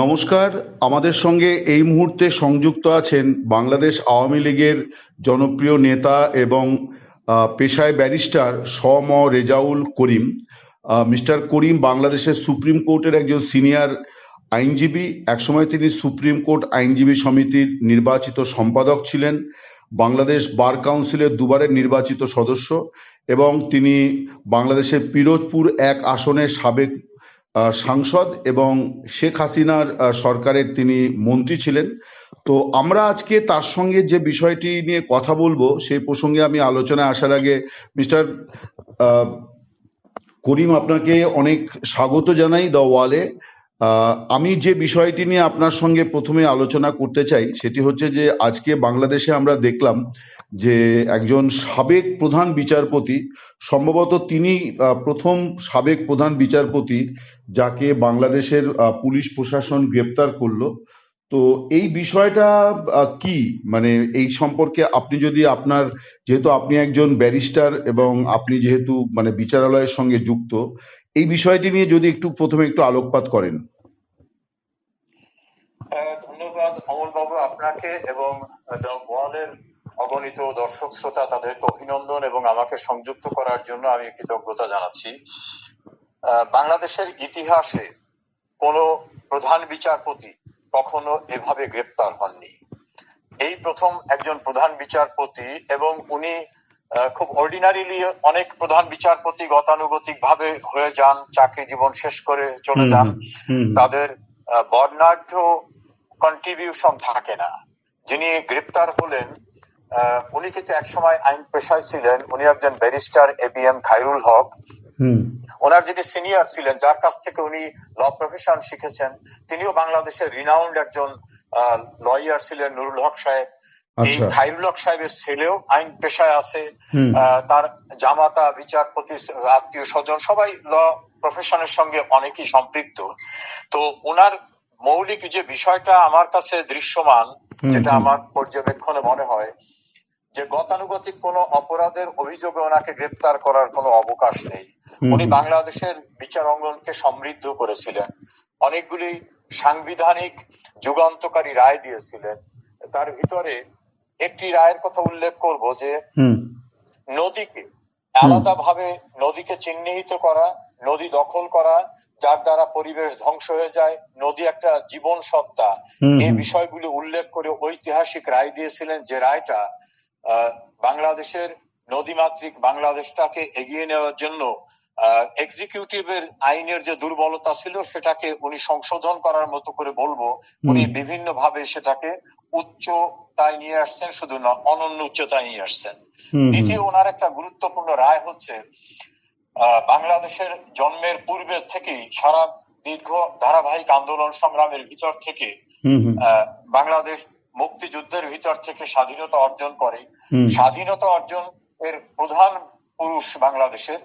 নমস্কার। আমাদের সঙ্গে এই মুহূর্তে সংযুক্ত আছেন বাংলাদেশ আওয়ামী লীগের জনপ্রিয় নেতা এবং পেশায় ব্যারিস্টার সম রেজাউল করিম। মিস্টার করিম বাংলাদেশের সুপ্রিম কোর্টের একজন সিনিয়র আইনজীবী। একসময় তিনি সুপ্রিম কোর্ট আইনজীবী সমিতির নির্বাচিত সম্পাদক ছিলেন। বাংলাদেশ বার কাউন্সিলের দুবারের নির্বাচিত সদস্য এবং তিনি বাংলাদেশের পিরোজপুর এক আসনের সাবেক সাংসদ এবং শেখ হাসিনার সরকারের তিনি মন্ত্রী ছিলেন। তো আমরা আজকে তার সঙ্গে যে বিষয়টি নিয়ে কথা বলব, সেই প্রসঙ্গে আমি আলোচনায় আসার আগে মিস্টার করিম আপনাকে অনেক স্বাগত জানাই দ্য ওয়ালে। আমি যে বিষয়টি নিয়ে আপনার সঙ্গে প্রথমে আলোচনা করতে চাই, সেটি হচ্ছে যে আজকে বাংলাদেশে আমরা দেখলাম যে একজন সাবেক প্রধান বিচারপতি, সম্ভবত তিনি প্রথম সাবেক প্রধান বিচারপতি যাকে বাংলাদেশের পুলিশ প্রশাসন গ্রেপ্তার করল। তো এই বিষয়টা কি? মানে এই সম্পর্কে আপনি যদি আপনার, যেহেতু আপনি একজন ব্যারিস্টার এবং আপনি যেহেতু মানে বিচারালয়ের সঙ্গে যুক্ত, এই বিষয়টি নিয়ে যদি একটু প্রথমে একটু আলোকপাত করেন। ধন্যবাদ অমল বাবু আপনাকে এবং অগণিত দর্শক শ্রোতা তাদেরকে অভিনন্দন এবং আমাকে সংযুক্ত করার জন্য আমি কৃতজ্ঞতা জানাচ্ছি। বাংলাদেশের ইতিহাসে কোন প্রধান বিচারপতি কখনো এভাবে গ্রেপ্তার হননি। এই প্রথম একজন প্রধান বিচারপতি এবং উনি খুব অর্ডিনারিলি অনেক প্রধান বিচারপতি গতানুগতিক ভাবে হয়ে যান চাকরি জীবন শেষ করে চলে যান। তাদের বর্ণাঢ্য কন্ট্রিবিউশন থাকে না। যিনি গ্রেপ্তার হলেন উনি কিন্তু একসময় আইন পেশায় ছিলেন। উনি একজন barrister A B M Khairul Haque. ওনার যিনি সিনিয়র ছিলেন যার কাছ থেকে উনি ল প্রফেশন শিখেছেন তিনিও বাংলাদেশের রিনাউন্ড একজন লয়ার ছিলেন নুরুল হক সাহেব। এই আচ্ছা। খাইরুল হক সাহেবের ছেলেও আইন পেশায় আছে। তার জামাতা বিচারপতি আত্মীয় স্বজন সবাই ল প্রফেশনের সঙ্গে অনেকেই সম্পৃক্ত। তো ওনার মৌলিক যে বিষয়টা আমার কাছে দৃশ্যমান যেটা আমার পর্যবেক্ষণে মনে হয় যে গতানুগতিক কোন অপরাধের অভিযোগে ওনাকে গ্রেপ্তার করার কোনো অবকাশ নেই। উনি বাংলাদেশের বিচার অঙ্গনকে সমৃদ্ধ করেছিলেন। অনেকগুলি সাংবিধানিক যুগান্তকারী রায় দিয়েছিলেন। তার ভিতরে একটি রায়ের কথা উল্লেখ করব যে নদীকে হুম আলাদাভাবে নদীকে চিহ্নিত করা নদী দখল করা যার দ্বারা পরিবেশ ধ্বংস হয়ে যায় নদী একটা জীবন সত্তা। এই বিষয়গুলি উল্লেখ করে ঐতিহাসিক রায় দিয়েছিলেন যে রায়টা বাংলাদেশের নদীমাতৃক বাংলাদেশটাকে এগিয়ে নেওয়ার জন্য এক্সিকিউটিভের আইনের যে দুর্বলতা ছিল সেটাকে উনি সংশোধন করার মতো করে বলব উনি বিভিন্ন ভাবে সেটাকে উচ্চতায় নিয়ে আসছেন শুধু না অনন্য উচ্চতায় নিয়ে আসছেন। দ্বিতীয় ওনার একটা গুরুত্বপূর্ণ রায় হচ্ছে আহ, বাংলাদেশের জন্মের পূর্বে থেকেই সারা দীর্ঘ ধারাবাহিক আন্দোলন সংগ্রামের ভিতর থেকে বাংলাদেশ মুক্তিযুদ্ধের ভিতর থেকে স্বাধীনতা অর্জন করে। স্বাধীনতা অর্জন এর প্রধান পুরুষ বাংলাদেশের।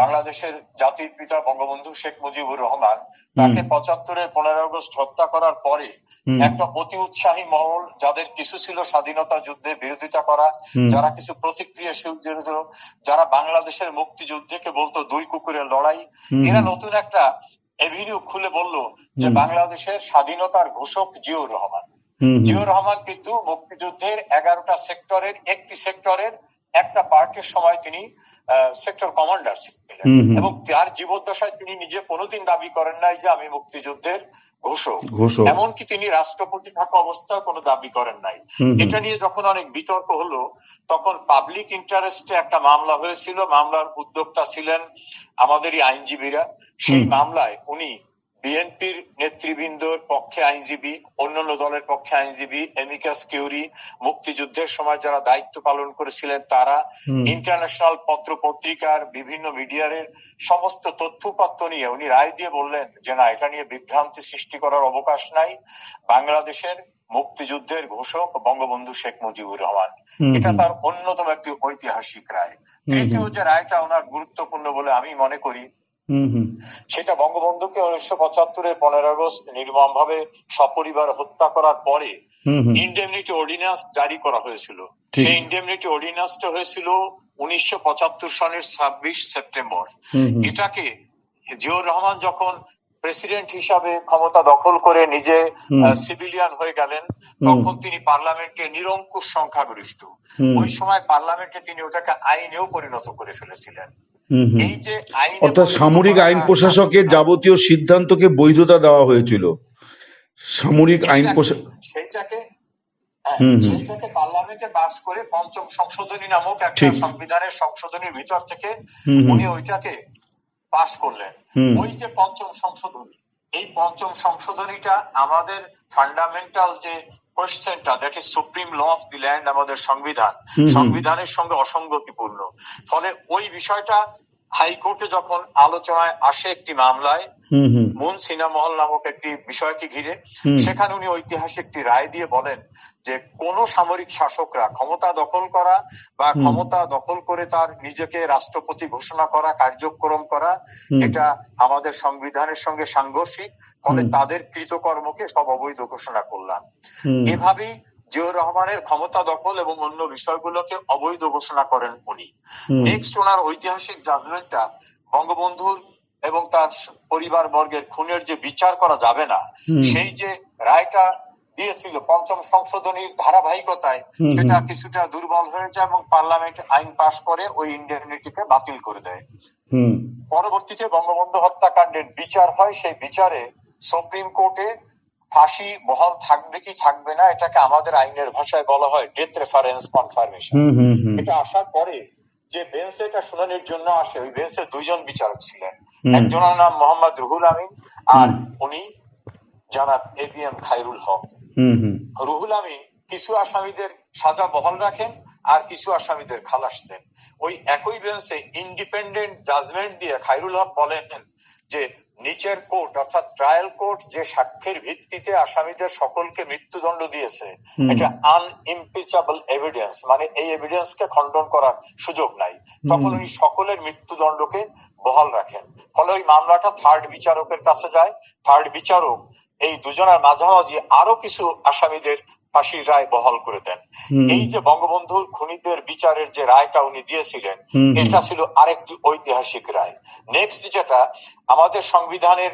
বাংলাদেশের জাতির পিতা বঙ্গবন্ধু শেখ মুজিবুর রহমান তাকে পঁচাত্তরের পনেরোই আগস্ট হত্যা করার পরে একটা অতি উৎসাহী মহল যাদের কিছু ছিল স্বাধীনতা যুদ্ধে বিরোধিতা করা যারা কিছু প্রতিক্রিয়াশীল যারা বাংলাদেশের মুক্তিযুদ্ধকে বলতো দুই কুকুরের লড়াই এরা নতুন একটা এভিনিউ খুলে বলল যে বাংলাদেশের স্বাধীনতার ঘোষক জিয়াউর রহমান। হুম রহমান কিন্তু মুক্তিযুদ্ধের এগারোটা সেক্টরের একটি সেক্টরের একটা পার্টির সময় তিনি সেক্টর কমান্ডার ছিলেন। এবং তার জীবদ্দশায় তিনি নিজে কোনোদিন দাবি করেন নাই যে আমি মুক্তিযুদ্ধের ঘোষক। এমনকি তিনি রাষ্ট্রপতি থাকা অবস্থায় কোনো দাবি করেন নাই। এটা নিয়ে যখন অনেক বিতর্ক হলো তখন পাবলিক ইন্টারেস্টে একটা মামলা হয়েছিল। মামলার উদ্যোক্তা ছিলেন আমাদেরই আইনজীবীরা। সেই মামলায় উনি বিএনপির নেতৃবৃন্দর পক্ষে আইনজীবী অন্যান্য দলের পক্ষে আইনজীবী এমিকাস কিউরি মুক্তিযুদ্ধের সময় যারা দায়িত্ব পালন করেছিলেন তারা ইন্টারন্যাশনাল পত্র পত্রিকার বিভিন্ন মিডিয়ারের সমস্ত তথ্যপত্র নিয়ে উনি রায় দিয়ে বললেন যে না এটা নিয়ে বিভ্রান্তি সৃষ্টি করার অবকাশ নাই। বাংলাদেশের মুক্তিযুদ্ধের ঘোষক বঙ্গবন্ধু শেখ মুজিবুর রহমান। এটা তার অন্যতম একটি ঐতিহাসিক রায়। তৃতীয় যে রায়টা ওনার গুরুত্বপূর্ণ বলে আমি মনে করি সেটা বঙ্গবন্ধুকে উনিশশো পঁচাত্তরের পনেরো আগস্ট নির্মম ভাবে সপরিবার হত্যা করার পরে ইন্ডেমনিটি অর্ডিন্যান্স জারি করা হয়েছিল। সেই ইন্ডেমনিটি অর্ডিন্যান্সটা হয়েছিল উনিশশো পঁচাত্তর সনের ছাব্বিশ সেপ্টেম্বর। এটাকে জিয়াউর রহমান যখন প্রেসিডেন্ট হিসাবে ক্ষমতা দখল করে নিজে সিভিলিয়ান হয়ে গেলেন তখন তিনি পার্লামেন্টে নিরঙ্কুশ সংখ্যাগরিষ্ঠ। ওই সময় পার্লামেন্টে তিনি ওটাকে আইনেও পরিণত করে ফেলেছিলেন। এই যে আইনে অর্থাৎ সামরিক আইন প্রশাসকের যাবতীয় সিদ্ধান্তকে বৈধতা দেওয়া হয়েছিল। সামরিক আইন. প্রশা- সেইটাকে হ্যাঁ, পার্লামেন্টে পাস করে পঞ্চম সংশোধনী নামক একটা সংবিধানের সংশোধনীর ভিতর থেকে। উনি ওইটাকে পাস করলেন। ওই যে পঞ্চম সংশোধনী এই পঞ্চম সংশোধনীটা আমাদের ফান্ডামেন্টাল যে কোয়েশ্চেনটা that is supreme law of the land আমাদের সংবিধান। সংবিধানের সঙ্গে অসঙ্গতিপূর্ণ ফলে ওই বিষয়টা হাইকোর্টে যখন আলোচনায় আসে একটি মামলায় মুন সিনামহল নামক একটি বিষয়কে ঘিরে সেখানে উনি ঐতিহাসিক একটি রায় দিয়ে বলেন যে কোন সামরিক শাসকরা ক্ষমতা দখল করা বা ক্ষমতা দখল করে তার নিজেকে রাষ্ট্রপতি ঘোষণা করা কার্যক্রম করা এটা আমাদের সংবিধানের সঙ্গে সাংঘর্ষিক ফলে তাদের কৃতকর্মকে সব অবৈধ ঘোষণা করলাম। এভাবেই জিয়র রহমানের ক্ষমতা দখল এবং অন্য বিষয়গুলোকে অবৈধ ঘোষণা করেন উনি। নেক্সট ওনার ঐতিহাসিক জাজমেন্টটা বঙ্গবন্ধুর এবং তার পরিবার বর্গের খুনের যে বিচার করা যাবে না সেই যে রায়টা দিয়েছিল পঞ্চম সংশোধনীর ধারাবাহিকতায় সেটা কিছুটা দুর্বল হয়ে যায় এবং পার্লামেন্ট আইন পাশ করে ওই ইন্ডেমনিটিকে বাতিল করে দেয়। পরবর্তীতে বঙ্গবন্ধু হত্যাকাণ্ডের বিচার হয় সেই বিচারে সুপ্রিম কোর্টে ফাঁসি বহাল থাকবে কি থাকবে না এটাকে আমাদের আইনের ভাষায় বলা হয় ডেথ রেফারেন্স কনফার্মেশন এটা আসার পরে যে বেঞ্চে এটা শুনানির জন্য আসে ওই বেঞ্চে দুইজন বিচারক ছিলেন। একজনের নাম মোহাম্মদ রুহুল আমিন আর উনি জানাব A B M Khairul Haque Ruhul Amin কিছু আসামিদের সাজা বহাল রাখেন আর কিছু আসামিদের খালাস দেন। ওই একই বেঞ্চে ইন্ডিপেন্ডেন্ট জাজমেন্ট দিয়ে খাইরুল হক বলেন যে নিচের কোর্ট অর্থাৎ ট্রায়াল কোর্ট যে সাক্ষ্যের ভিত্তিতে আসামিদের সকলকে মৃত্যুদণ্ড দিয়েছে। এটা আনইমপিচাবল এভিডেন্স মানে এই এভিডেন্স কে খণ্ডন করার সুযোগ নাই। তখন উনি সকলের মৃত্যুদণ্ডকে বহাল রাখেন। ফলে ওই মামলাটা থার্ড বিচারকের কাছে যায়। থার্ড বিচারক এই দুজনের মাঝামাঝি আরও কিছু আসামিদের ফাঁসির রায় বহাল করে দেন। এই যে বঙ্গবন্ধুর খুনিদের বিচারের যে রায়টা উনি দিয়েছিলেন। এটা ছিল আরেকটি ঐতিহাসিক রায়। নেক্সট যেটা আমাদের সংবিধানের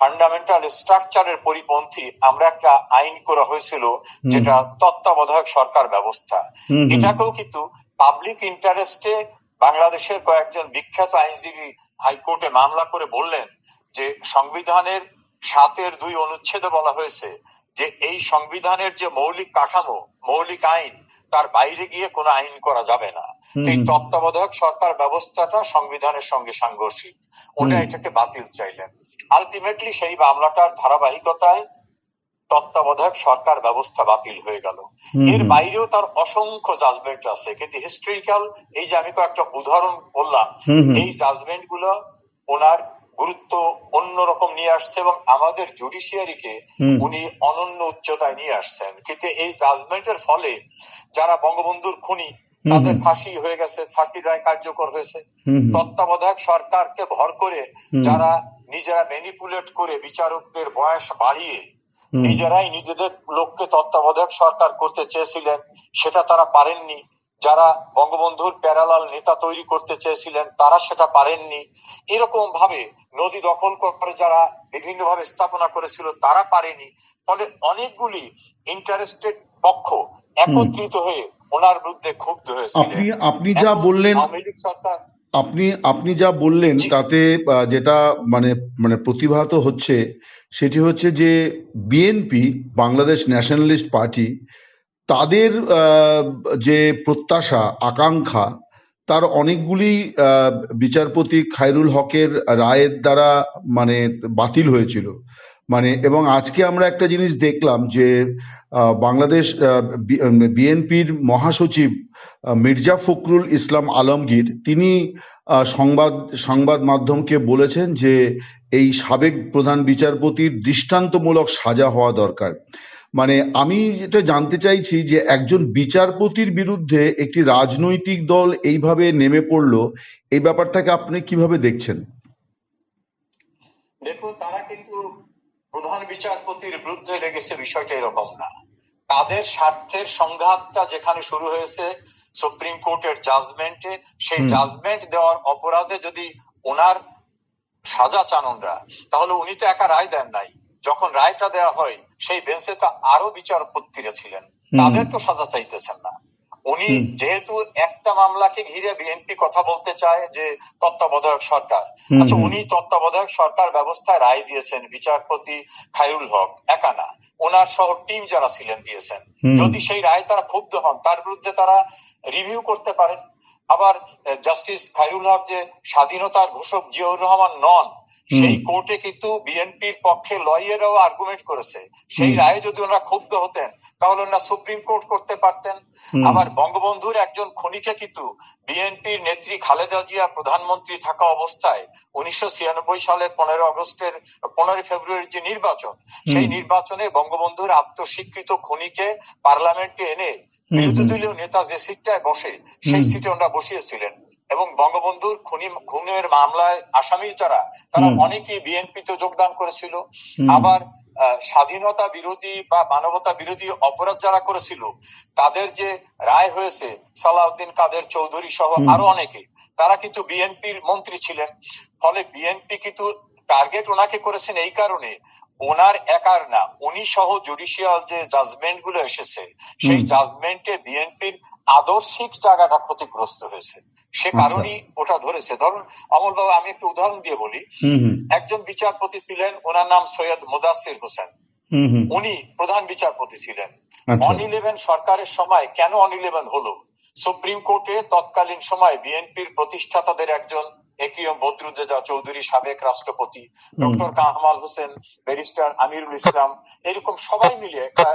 ফান্ডামেন্টাল স্ট্রাকচারের পরিপন্থী আমরা একটা আইন করা হয়েছিল যেটা তত্ত্বাবধায়ক সরকার ব্যবস্থা। এটাকেও কিন্তু পাবলিক ইন্টারেস্টে বাংলাদেশের কয়েকজন বিখ্যাত আইনজীবী হাইকোর্টে মামলা করে বললেন যে সংবিধানের সাতের দুই অনুচ্ছেদে বলা হয়েছে যে এই সংবিধানের যে মৌলিক কাঠামো মৌলিক আইন তার বাইরে গিয়ে কোনো আইন করা যাবে না। এই তত্ত্বাবধায়ক সরকার ব্যবস্থাটা সংবিধানের সঙ্গে সাংঘর্ষিক। ওটা এটাকে বাতিল চাইলেন। আলটিমেটলি সেই মামলাটার ধারাবাহিকতায় তত্ত্বাবধায়ক সরকার ব্যবস্থা বাতিল হয়ে গেল। এর বাইরেও তার অসংখ্য জাজমেন্ট আছে। কিন্তু হিস্ট্রিক্যাল এই যে আমি কয়েকটা উদাহরণ বললাম। এই জাজমেন্টগুলো ওনার গুরুত্ব অন্যরকম নিয়ে আসছে এবং আমাদের জুডিশিয়ারিকে। উনি অনন্য উচ্চতায় নিয়ে আসছেন। কিন্তু এই জাজমেন্টের ফলে যারা বঙ্গবন্ধুর খুনি তাদের ফাঁসি হয়ে গেছে ফাঁসির রায় কার্যকর হয়েছে। তত্ত্বাবধায়ক সরকারকে ভর করে যারা নিজেরা ম্যানিপুলেট করে বিচারকদের বয়স বাড়িয়ে নিজেরাই নিজেদের লোককে তত্ত্বাবধায়ক সরকার করতে চেয়েছিলেন সেটা তারা পারেননি। যারা বঙ্গবন্ধুর প্যারালাল নেতা তৈরি করতে চেয়েছিলেন তারা সেটা পারেননি। এরকম ভাবে নদী দখল করে যারা বিভিন্ন ভাবে স্থাপনা করেছিল তারা পারেনি। ফলে অনেকগুলি ইন্টারেস্টেড পক্ষ একত্রিত হয়ে ওনার বিরুদ্ধে ক্ষুব্ধ হয়েছিলেন। আপনি আপনি যা বললেন সরকার আপনি আপনি যা বললেন তাতে যেটা মানে মানে প্রতিভাত হচ্ছে সেটি হচ্ছে যে বিএনপি বাংলাদেশ ন্যাশনালিস্ট পার্টি তাদের যে প্রত্যাশা, আকাঙ্ক্ষা, তার অনেকগুলি বিচারপতি খায়রুল হকের রায়ের দ্বারা মানে বাতিল হয়েছিল। মানে এবং আজকে আমরা একটা জিনিস দেখলাম যে বাংলাদেশ বিএনপির মহাসচিব মির্জা ফখরুল ইসলাম আলমগীর, তিনি সংবাদ সংবাদ মাধ্যমকে বলেছেন যে, এই সাবেক প্রধান বিচারপতির দৃষ্টান্তমূলক সাজা হওয়া দরকার। মানে আমি যেটা জানতে চাইছি যে একজন বিচারপতির বিরুদ্ধে একটি রাজনৈতিক দল এইভাবে নেমে পড়ল এই ব্যাপারটাকে আপনি কীভাবে দেখছেন? দেখুন তারা কিন্তু প্রধান বিচারপতির বিরুদ্ধে লেগেছে বিষয়টা এরকম না। তাদের স্বার্থের সংঘাতটা যেখানে শুরু হয়েছে সুপ্রিম কোর্টের জাজমেন্টে সেই। জাজমেন্ট দেওয়ার অপরাধে যদি ওনার সাজা চান ওনরা তাহলে উনি তো একা রায় দেন নাই। যখন রায়টা দেওয়া হয় সেই বেঞ্চে তো আরও বিচারপতিরা ছিলেন। তাদের তো সাজা চাইতেছেন না। উনি যেহেতু একটা মামলাকে ঘিরে বিএনপি কথা বলতে চায় যে তত্ত্বাবধায়ক সরকার। আচ্ছা উনি তত্ত্বাবধায়ক সরকার ব্যবস্থায় রায় দিয়েছেন বিচারপতি খায়রুল হক একা না। ওনার সহ টিম যারা ছিলেন দিয়েছেন। যদি সেই রায় তারা ক্ষুব্ধ হন তার বিরুদ্ধে তারা রিভিউ করতে পারেন। আবার জাস্টিস খায়রুল হক যে স্বাধীনতার ঘোষক জিয়াউর রহমান নন সেই কোর্টে কিন্তু বিএনপির পক্ষে লয়াররাও আর্গুমেন্ট করেছে। সেই রায়ে যদি ওনারা ক্ষুব্ধ হতেন তাহলে ওনারা সুপ্রিম কোর্ট করতে পারতেন। আবার বঙ্গবন্ধুর একজন খনিকে কিন্তু বিএনপির নেত্রী খালেদা জিয়া প্রধানমন্ত্রী থাকা অবস্থায় উনিশশো ছিয়ানব্বই সালের পনেরো আগস্টের পনেরোই ফেব্রুয়ারির যে নির্বাচন সেই নির্বাচনে বঙ্গবন্ধুর আত্মস্বীকৃত খনিকে পার্লামেন্টে এনে বিরোধী দলীয় নেতা যে সিটটায় বসে সেই সিটে ওনারা বসিয়েছিলেন। এবং বঙ্গবন্ধুর খুনি খুনের মামলায় আসামি যারা তারা। অনেকেই বিএনপিতে যোগদান করেছিল। আবার স্বাধীনতা বিরোধী বা মানবতা বিরোধী অপরাধ যারা করেছিল তাদের যে রায় হয়েছে সালাউদ্দিন কাদের চৌধুরী সহ আরও অনেকে তারা কিন্তু বিএনপির মন্ত্রী ছিলেন। ফলে বিএনপি কিন্তু টার্গেট ওনাকে করেছেন এই কারণে ওনার একার না উনি সহ জুডিশিয়াল যে জাজমেন্টগুলো এসেছে সেই জাজমেন্টে বিএনপির আদর্শিক জায়গাটা ক্ষতিগ্রস্ত হয়েছে। সে আচ্ছা। কারণেই ওটা ধরেছে। ধরুন অমল বাবু আমি একটু উদাহরণ দিয়ে বলি। একজন বিচারপতি ছিলেন ওনার নাম সৈয়দ মুদাসির হোসেন। উনি প্রধান বিচারপতি ছিলেন। আচ্ছা। অন ইলেভেন সরকারের সময় কেন অন ইলেভেন হলো? সুপ্রিম কোর্টে তৎকালীন সময় বিএনপির প্রতিষ্ঠাতাদের একজন একিএম বদরুদ্দোজা চৌধুরী সাবেক রাষ্ট্রপতি ডক্টর কাহমাল হোসেন ব্যারিস্টার আমিরুল ইসলাম এরকম সবাই মিলে একটা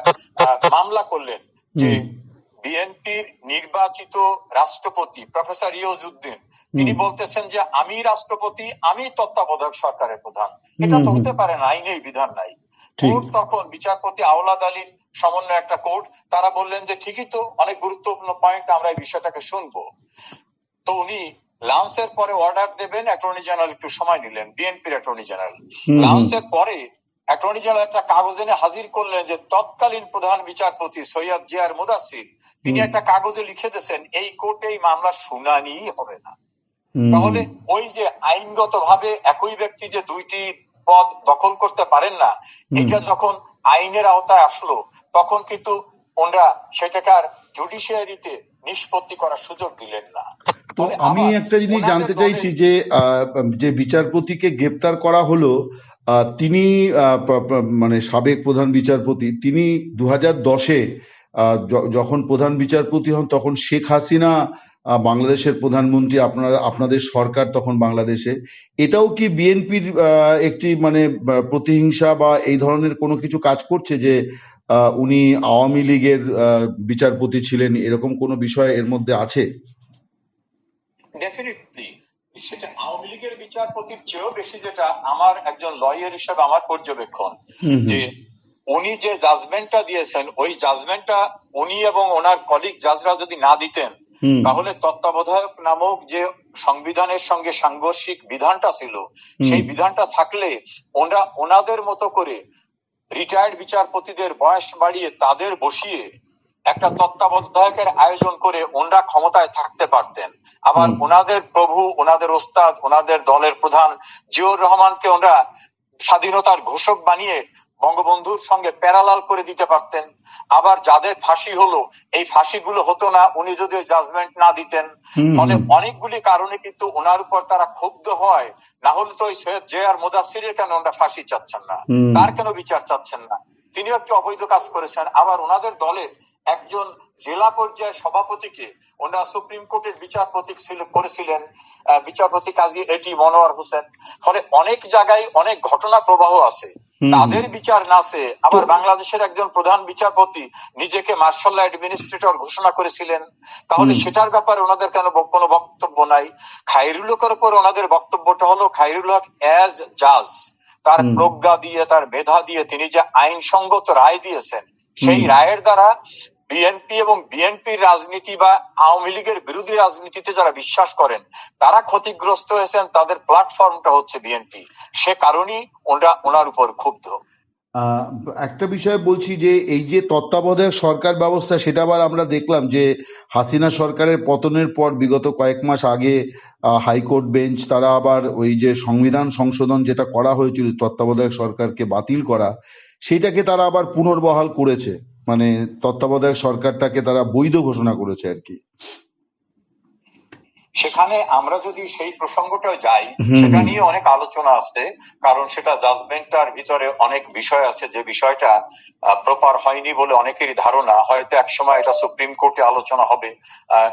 মামলা করলেন যে। বিএনপির নির্বাচিত রাষ্ট্রপতি প্রফেসর ইয়জউদ্দিন তিনি বলতেছেন যে আমি রাষ্ট্রপতি আমি তত্ত্বাবধায়ক সরকারের প্রধান। এটা তো। হতে পারে না আইনেই বিধান নাই। কোর্ট তখন বিচারপতি আওলাদ আলীর সমন্বয় একটা কোর্ট তারা বললেন যে ঠিকই তো অনেক গুরুত্বপূর্ণ পয়েন্ট আমরা এই বিষয়টাকে শুনব। তো উনি লান্সের পরে অর্ডার দেবেন অ্যাটর্নি জেনারেল একটু সময় নিলেন বিএনপির অ্যাটর্নি জেনারেল। লান্সের পরে অ্যাটর্নি জেনারেল একটা কাগজ এনে হাজির করলেন যে তৎকালীন প্রধান বিচারপতি সৈয়দ জিয়ার মুদাসির তিনি একটা কাগজে লিখে দিয়েছেন এই কোর্টে এই মামলা শুনানিই হবে না। তাহলে ওই যে আইনগত ভাবে একই ব্যক্তি যে দুইটি পদ দখল করতে পারেন না এটা যখন আইনের আওতায় আসলো তখন কিন্তু ওনারা সেটাকে আর জুডিশিয়ারিতে নিষ্পত্তি করার সুযোগ দিলেন না। তো আমি একটা জিনিস জানতে চাইছি যে আহ, যে বিচারপতিকে গ্রেপ্তার করা হলো আহ, তিনি মানে সাবেক প্রধান বিচারপতি তিনি দু হাজার দশে যখন প্রধান বিচারপতি হন তখন শেখ হাসিনা বাংলাদেশের প্রধানমন্ত্রী আপনারা আপনাদের সরকার তখন বাংলাদেশে। এটাও কি বিএনপির একটি মানে প্রতিহিংসা বা এই ধরনের কোনো কিছু কাজ করছে যে উনি আওয়ামী লীগের বিচারপতি ছিলেন এরকম কোনো বিষয় এর মধ্যে আছে? ডেফিনেটলি সেটা আওয়ামী লীগের বিচারপতির চেয়েও বেশি যেটা আমার একজন লয়ার হিসেবে আমার পর্যবেক্ষণ। যে উনি যে জাজমেন্টটা দিয়েছেন ওই জাজমেন্টটা উনি এবং ওনার কলিগ জাজরা যদি না দিতেন তাহলে তত্ত্বাবধায়ক নামক যে সংবিধানের সঙ্গে সাংঘর্ষিক বিধানটা ছিল সেই বিধানটা থাকলে ওনারা ওনাদের মতো করে রিটায়ার্ড বিচারপতিদের বয়স বাড়িয়ে তাদের বসিয়ে একটা তত্ত্বাবধায়কের আয়োজন করে ওনারা ক্ষমতায় থাকতে পারতেন। আবার ওনাদের প্রভু ওনাদের ওস্তাদ ওনাদের দলের প্রধান জিয়র রহমানকে ওনারা স্বাধীনতার ঘোষক বানিয়ে বঙ্গবন্ধুর সঙ্গে প্যারালাল করে দিতে পারতেন। আবার যাদের ফাঁসি হলো এই ফাঁসিগুলো হতো না উনি যদি জাজমেন্ট না দিতেন। ফলে অনেকগুলি কারণে কিন্তু ওনার উপর তারা ক্ষুব্ধ হয়। না হলে তো সৈয়দ জে আর মুদাসিরের কেন ওনারা ফাঁসি চাচ্ছেন না? তার কেন বিচার চাচ্ছেন না? তিনিও একটি অবৈধ কাজ করেছেন। আবার ওনাদের দলের একজন জেলা পর্যায়ের সভাপতিকে ওনারা সুপ্রিম কোর্টের বিচারপতি ছিল করেছিলেন বিচারপতি কাজী এটি মনোয়ার হোসেন। ফলে অনেক জায়গায় অনেক ঘটনা প্রবাহ আছে। তাদের বিচার না সে আবার বাংলাদেশের একজন প্রধান বিচারপতি নিজেকে মার্শাল অ্যাডমিনিস্ট্রেটর ঘোষণা করেছিলেন। তাহলে সেটার ব্যাপারে ওনাদের কেন কোনো বক্তব্য নাই? খাইরুল হকের উপর ওনাদের বক্তব্যটা হলো খাইরুল হক অ্যাজ জাজ তার প্রজ্ঞা দিয়ে তার মেধা দিয়ে তিনি যে আইনসঙ্গত রায় দিয়েছেন সেই রায়ের দ্বারা বিএনপি এবং বিএনপির রাজনীতি বা আওয়ামী লীগের বিরোধী রাজনীতিতে যারা বিশ্বাস করেন, তারা ক্ষতিগ্রস্ত হয়েছেন তাদের প্ল্যাটফর্মটা হচ্ছে বিএনপি সে কারণেই ওরা ওনার উপর ক্ষুব্ধ। একটা বিষয় বলছি যে, এই যে তত্ত্বাবধায়ক সরকার ব্যবস্থা, সেটা আবার আমরা দেখলাম যে, হাসিনা সরকারের পতনের পর বিগত কয়েক মাস আগে হাইকোর্ট বেঞ্চ, তারা আবার ওই যে সংবিধান সংশোধন যেটা করা হয়েছিল তত্ত্বাবধায়ক সরকারকে বাতিল করা, সেটাকে তারা আবার পুনর্বহাল করেছে। মানে তত্ত্বাবধায়ক সরকারটাকে তারা বৈধ ঘোষণা করেছে আর কি। সেখানে আমরা যদি সেই প্রসঙ্গটা যাই সেটা নিয়ে অনেক আলোচনা আছে কারণ সেটা জাজমেন্টটার ভিতরে অনেক বিষয় আছে যে বিষয়টা প্রপার হয়নি বলে অনেকেরই ধারণা হয়তো একসময় এটা সুপ্রিম কোর্টে আলোচনা হবে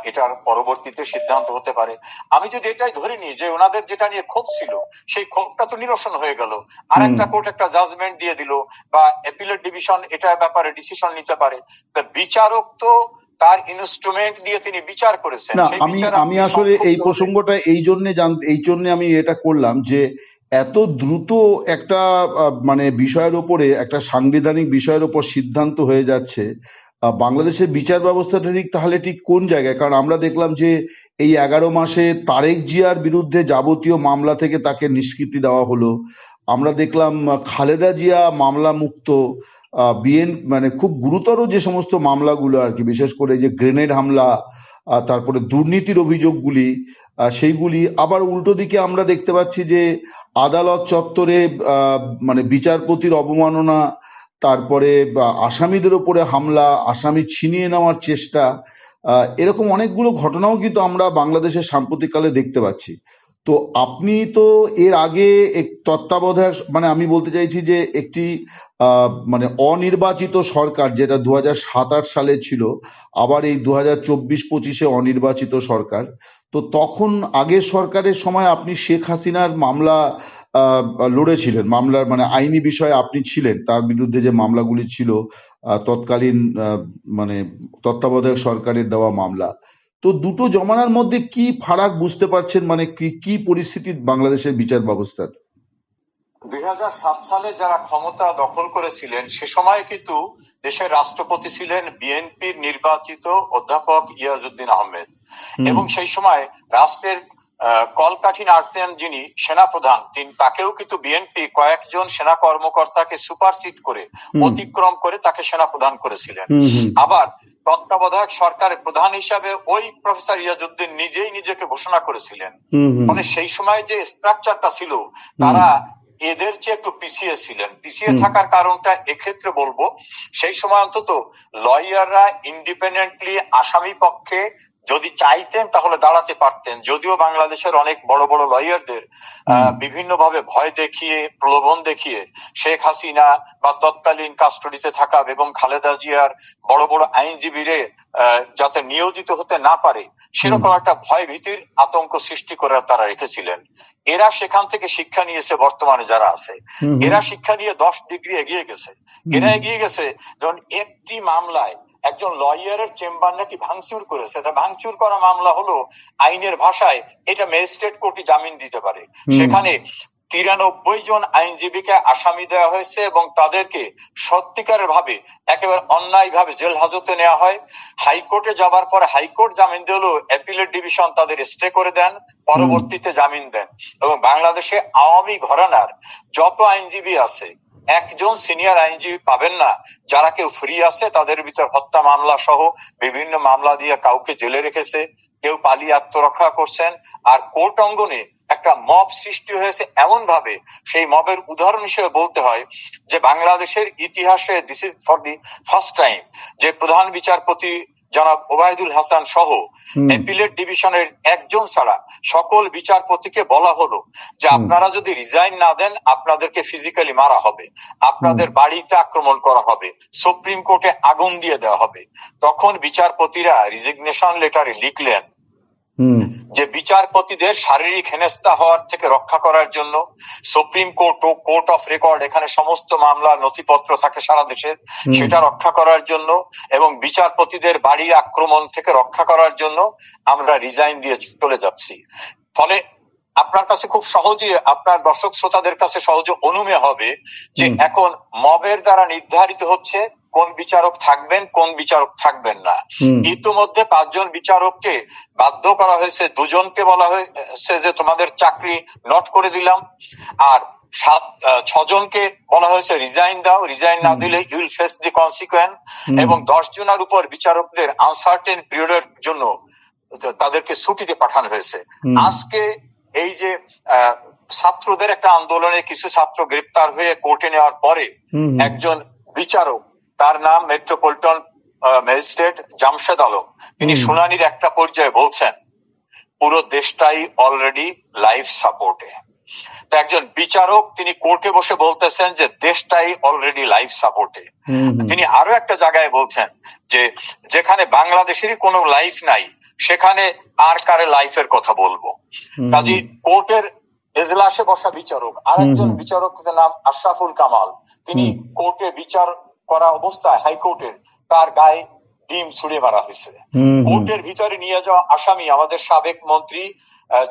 এটার পরবর্তীতে সিদ্ধান্ত হতে পারে। আমি যদি এটাই ধরে নিই যে ওনাদের যেটা নিয়ে ক্ষোভ ছিল সেই ক্ষোভটা তো নিরসন হয়ে গেল। আর একটা কোর্ট একটা জাজমেন্ট দিয়ে দিল বা অ্যাপিলেট ডিভিশন এটার ব্যাপারে ডিসিশন নিতে পারে। তা বিচারক তো তার ইনস্ট্রুমেন্ট দিয়ে তিনি বিচার করেছেন। না আমি আমি আসলে এই প্রসঙ্গটা এই জন্যে জান এই জন্যে আমি এটা করলাম যে এত দ্রুত একটা মানে বিষয়ের উপরে একটা সাংবিধানিক বিষয়ের উপর সিদ্ধান্ত হয়ে যাচ্ছে বাংলাদেশের বিচার ব্যবস্থাটা ঠিক তাহলে ঠিক কোন জায়গায়? কারণ আমরা দেখলাম যে এই এগারো মাসে তারেক জিয়ার বিরুদ্ধে যাবতীয় মামলা থেকে তাকে নিষ্কৃতি দেওয়া হলো। আমরা দেখলাম খালেদা জিয়া মামলা মুক্ত বিএন মানে খুব গুরুতর যে সমস্ত মামলাগুলো আর কি, বিশেষ করে যে গ্রেনেড হামলা তারপরে দুর্নীতির অভিযোগগুলি সেইগুলি, আবার উল্টো দিকে আমরা দেখতে পাচ্ছি যে আদালত চত্বরে মানে বিচারপতির অবমাননা, তারপরে আসামিদের ওপরে হামলা, আসামি ছিনিয়ে নেওয়ার চেষ্টা এরকম অনেকগুলো ঘটনাও কিন্তু আমরা বাংলাদেশের সাম্প্রতিককালে দেখতে পাচ্ছি। তো আপনি তো এর আগে তত্ত্বাবধায়ক মানে আমি বলতে চাইছি যে একটি মানে অনির্বাচিত সরকার যেটা দু সালে ছিল, আবার এই দু হাজার চব্বিশ পঁচিশে অনির্বাচিত সরকার। তো তখন আগের সরকারের সময় আপনি শেখ হাসিনার মামলা লড়েছিলেন। মামলার মানে আইনি বিষয়ে আপনি ছিলেন। তার বিরুদ্ধে যে মামলাগুলি ছিল তৎকালীন মানে তত্ত্বাবধায়ক সরকারের দেওয়া মামলা। তো দুটো জমানার মধ্যে কি ফারাক বুঝতে পারছেন? মানে কি কি পরিস্থিতি বাংলাদেশের বিচার ব্যবস্থার? দুই সালে যারা ক্ষমতা দখল করেছিলেন সে সময় কিন্তু দেশের রাষ্ট্রপতি ছিলেন বিএনপির নির্বাচিত অধ্যাপক ইয়াজউদ্দিন আহমেদ। এবং সেই সময় রাষ্ট্রের কলকাঠি নাড়তেন যিনি সেনাপ্রধান তিনি তাকেও কিন্তু বিএনপি কয়েকজন সেনা কর্মকর্তাকে সুপারসিড করে অতিক্রম করে তাকে সেনাপ্রধান করেছিলেন। আবার তত্ত্বাবধায়ক সরকারের প্রধান হিসাবে ওই প্রফেসর ইয়াজউদ্দিন নিজেই নিজেকে ঘোষণা করেছিলেন। মানে সেই সময় যে স্ট্রাকচারটা ছিল তারা এদের চেয়ে একটু পিছিয়ে ছিলেন। পিছিয়ে থাকার কারণটা এক্ষেত্রে বলব সেই সময় অন্তত লয়াররা ইন্ডিপেন্ডেন্টলি আসামি পক্ষে যদি চাইতেন তাহলে দাঁড়াতে পারতেন। যদিও বাংলাদেশের অনেক বড় বড় লয়ারদের বিভিন্ন ভাবে ভয় দেখিয়ে প্রলোভন দেখিয়ে শেখ হাসিনা বা তৎকালীন কাস্টডিতে থাকা বেগম খালেদা জিয়ার বড় বড় আইনজীবীরে যাতে নিয়োজিত হতে না পারে সেরকম একটা ভয় ভীতির আতঙ্ক সৃষ্টি করে তারা রেখেছিলেন। এরা সেখান থেকে শিক্ষা নিয়েছে বর্তমানে যারা আছে। এরা শিক্ষা নিয়ে দশ ডিগ্রি এগিয়ে গেছে। এরা এগিয়ে গেছে যেমন একটি মামলায় একজন লয়ারের চেম্বার নাকি ভাঙচুর করেছে তা ভাঙচুর করা মামলা হলো আইনের ভাষায় এটা ম্যাজিস্ট্রেট কোর্টে জামিন দিতে পারে। সেখানে তিরানব্বই জন আইনজীবীকে আসামি দেওয়া হয়েছে এবং তাদেরকে সত্যিকারের ভাবে একেবারে অন্যায় ভাবে জেল হাজতে নেওয়া হয়। হাইকোর্টে যাবার পরে হাইকোর্ট জামিন দিলেও অ্যাপিলেট ডিভিশন তাদের স্টে করে দেন পরবর্তীতে জামিন দেন। এবং বাংলাদেশে আওয়ামী ঘরানার যত আইনজীবী আছে একজন সিনিয়র আইনজীবী পাবেন না। যারা কেউ ফ্রি আছে, তাদের ভিতর হত্যা মামলা সহ বিভিন্ন মামলা দিয়ে কাউকে জেলে রেখেছে, কেউ পালিয়ে আত্মরক্ষা করছেন, আর কোর্ট অঙ্গনে একটা মব সৃষ্টি হয়েছে এমন ভাবে সেই মবের উদাহরণ হিসেবে বলতে হয় যে, বাংলাদেশের ইতিহাসে this is for the first time যে প্রধান বিচারপতি জনাব ওবায়দুল হাসান সহ এপিলেট অ্যাপিলেট ডিভিশনের একজন ছাড়া সকল বিচারপতিকে বলা হলো যে আপনারা যদি রিজাইন না দেন আপনাদেরকে ফিজিক্যালি মারা হবে। আপনাদের বাড়িতে আক্রমণ করা হবে। সুপ্রিম কোর্টে আগুন দিয়ে দেওয়া হবে। তখন বিচারপতিরা রিজিগনেশন লেটারে লিখলেন যে বিচারপতিদের শারীরিক হেনস্থা হওয়ার থেকে রক্ষা করার জন্য সুপ্রিম কোর্ট ও কোর্ট অফ রেকর্ড এখানে সমস্ত মামলার নথিপত্র থাকে সারা দেশের সেটা রক্ষা করার জন্য এবং বিচারপতিদের বাড়ির আক্রমণ থেকে রক্ষা করার জন্য আমরা রিজাইন দিয়ে চলে যাচ্ছি। ফলে আপনার কাছে খুব সহজে আপনার দর্শক শ্রোতাদের কাছে সহজে অনুমে হবে যে এখন মবের দ্বারা নির্ধারিত হচ্ছে কোন বিচারক থাকবেন কোন বিচারক থাকবেন না। ইতিমধ্যে পাঁচজন বিচারককে বাধ্য করা হয়েছে দুজনকে বলা হয়েছে যে তোমাদের চাকরি নট করে দিলাম। আর সাত ছজনকে বলা হয়েছে রিজাইন দাও। রিজাইন না দিলে ইউল ফেস দি কনসিকুয়েন্স এবং দশ জনের উপর বিচারকদের আনসার্টেন পিরিয়ডের জন্য তাদেরকে ছুটিতে পাঠানো হয়েছে। আজকে এই যে ছাত্রদের একটা আন্দোলনে কিছু ছাত্র গ্রেপ্তার হয়ে কোর্টে নেওয়ার পরে একজন বিচারক তার নাম মেট্রোপলিটন ম্যাজিস্ট্রেট জামশেদ আলম। তিনি শুনানির একটা পর্যায়ে বলছেন পুরো দেশটাই অলরেডি লাইফ সাপোর্টে তো একজন বিচারক তিনি কোর্টে বসে বলতেছেন যে দেশটাই অলরেডি লাইফ সাপোর্টে। তিনি আরও একটা জায়গায় বলছেন যে যেখানে বাংলাদেশেরই কোনো লাইফ নাই সেখানে আর কারে লাইফের কথা বলব। কাজী কোর্টের এজলাসে বসা বিচারক আরেকজন হুম। বিচারকের নাম আশরাফুল কামাল। তিনি কোর্টে বিচার করা অবস্থায় হাইকোর্টের তার গায়ে ডিম ছুড়ে মারা হয়েছে। কোর্টের ভিতরে নিয়ে যাওয়া আসামি আমাদের সাবেক মন্ত্রী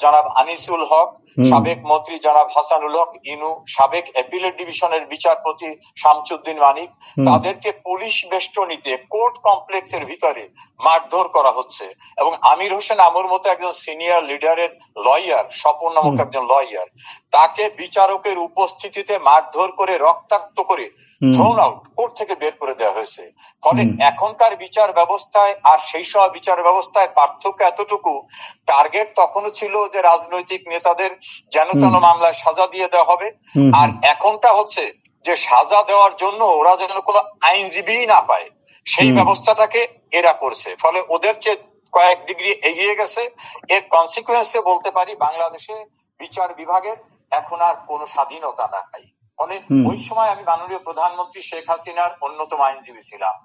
জনাব আনিসুল হক সাবেক মন্ত্রী জনাব হাসানুল হক ইনু সাবেক অ্যাপিলেট ডিভিশনের বিচারপতি শামসুদ্দিন মানিক তাদেরকে পুলিশ বেষ্টনীতে কোর্ট কমপ্লেক্সের ভিতরে মারধর করা হচ্ছে এবং আমির হোসেন আমুর মতো একজন সিনিয়র লিডারের লয়ার স্বপন নামক একজন লয়ার তাকে বিচারকের উপস্থিতিতে মারধর করে রক্তাক্ত করে। থ্রোন আউট কোর্ট থেকে বের করে দেওয়া হয়েছে। ফলে এখনকার বিচার ব্যবস্থায় আর সেই সময় বিচার ব্যবস্থায় পার্থক্য এতটুকু টার্গেট তখনও ছিল যে রাজনৈতিক নেতাদের যেন তেন মামলায় সাজা দিয়ে দেওয়া হবে। আর এখনটা হচ্ছে যে সাজা দেওয়ার জন্য ওরা যেন কোনো আইনজীবী না পায় সেই ব্যবস্থাটাকে এরা করছে। ফলে ওদের চেয়ে কয়েক ডিগ্রি এগিয়ে গেছে। এর কনসিকুয়েন্সে বলতে পারি বাংলাদেশে বিচার বিভাগের এখন আর কোনো স্বাধীনতা নাই। হুম। ওই সময় আমি মাননীয় প্রধানমন্ত্রী শেখ হাসিনার অন্যতম আইনজীবী ছিলাম।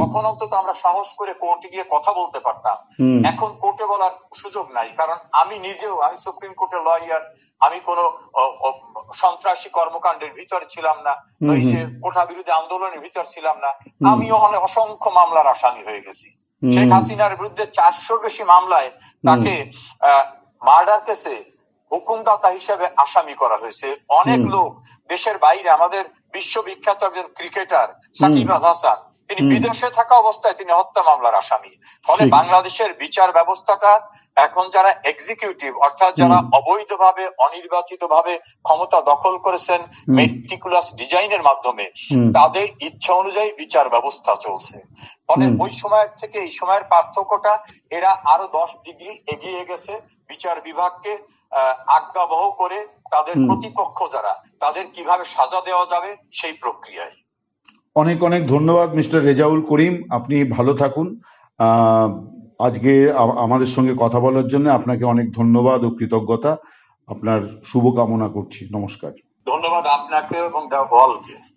তখন অন্তত আমরা সাহস করে কোর্টে গিয়ে কথা বলতে পারতাম। এখন কোর্টে বলার সুযোগ নাই কারণ আমি নিজেও আমি সুপ্রিম কোর্টের লয়ার আমি কোনো সন্ত্রাসী কর্মকাণ্ডের ভিতর ছিলাম না ওই যে কোটা বিরোধী আন্দোলনের ভিতর ছিলাম না। আমিও অনেক অসংখ্য মামলার আসামি হয়ে গেছি। শেখ হাসিনার বিরুদ্ধে চারশোর বেশি মামলায় তাকে মার্ডার কেসে হুকুমদাতা হিসেবে আসামি করা হয়েছে। অনেক লোক দেশের বাইরে আমাদের বিশ্ববিখ্যাত একজন ক্রিকেটার সাকিব আল হাসান তিনি বিদেশে থাকা অবস্থায় তিনি হত্যা মামলার আসামি। ফলে বাংলাদেশের বিচার ব্যবস্থাটা এখন যারা এক্সিকিউটিভ অর্থাৎ যারা অবৈধভাবে অনির্বাচিত ভাবে ক্ষমতা দখল করেছেন হুম। মেটিকুলাস ডিজাইনের মাধ্যমে তাদের ইচ্ছা অনুযায়ী বিচার ব্যবস্থা চলছে। ফলে ওই সময়ের থেকে এই সময়ের পার্থক্যটা এরা আরও দশ ডিগ্রি এগিয়ে গেছে বিচার বিভাগকে আজ্ঞাবহ করে তাদের। প্রতিপক্ষ যারা তাদের কীভাবে সাজা দেওয়া যাবে সেই প্রক্রিয়ায়। অনেক অনেক ধন্যবাদ মিস্টার রেজাউল করিম। আপনি ভালো থাকুন। আহ, আজকে আমাদের সঙ্গে কথা বলার জন্য আপনাকে অনেক ধন্যবাদ ও কৃতজ্ঞতা। আপনার শুভকামনা করছি। নমস্কার। ধন্যবাদ আপনাকে এবং দ্য বলকে